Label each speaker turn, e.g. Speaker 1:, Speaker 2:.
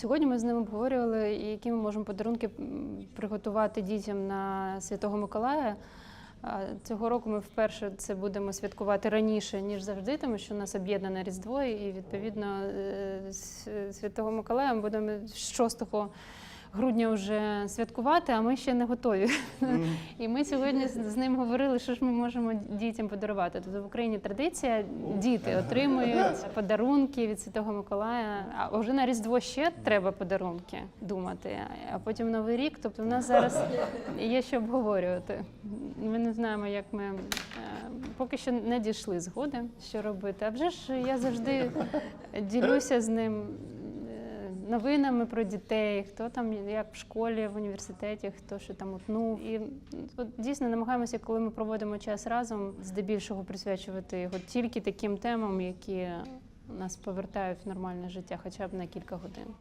Speaker 1: Сьогодні ми з ним обговорювали, які ми можемо подарунки приготувати дітям на Святого Миколая. Цього року ми вперше це будемо святкувати раніше, ніж завжди, тому що у нас об'єднане Різдво, і відповідно е, Святого Миколая ми будемо з 6 грудня вже святкувати, а ми ще не готові. І ми сьогодні з ним говорили, що ж ми можемо дітям подарувати. Тобто в Україні традиція, діти отримують подарунки від Святого Миколая. А вже на Різдво ще треба подарунки думати, а потім Новий рік. Тобто в нас зараз є що обговорювати. Ми не знаємо, як ми е, поки що не дійшли згоди, що робити. А вже ж я завжди ділюся з ним новинами про дітей, хто там як в школі, в університеті, хто що там утнув. І от, дійсно намагаємося, коли ми проводимо час разом, здебільшого присвячувати його тільки таким темам, які нас повертають в нормальне життя, хоча б на кілька годин.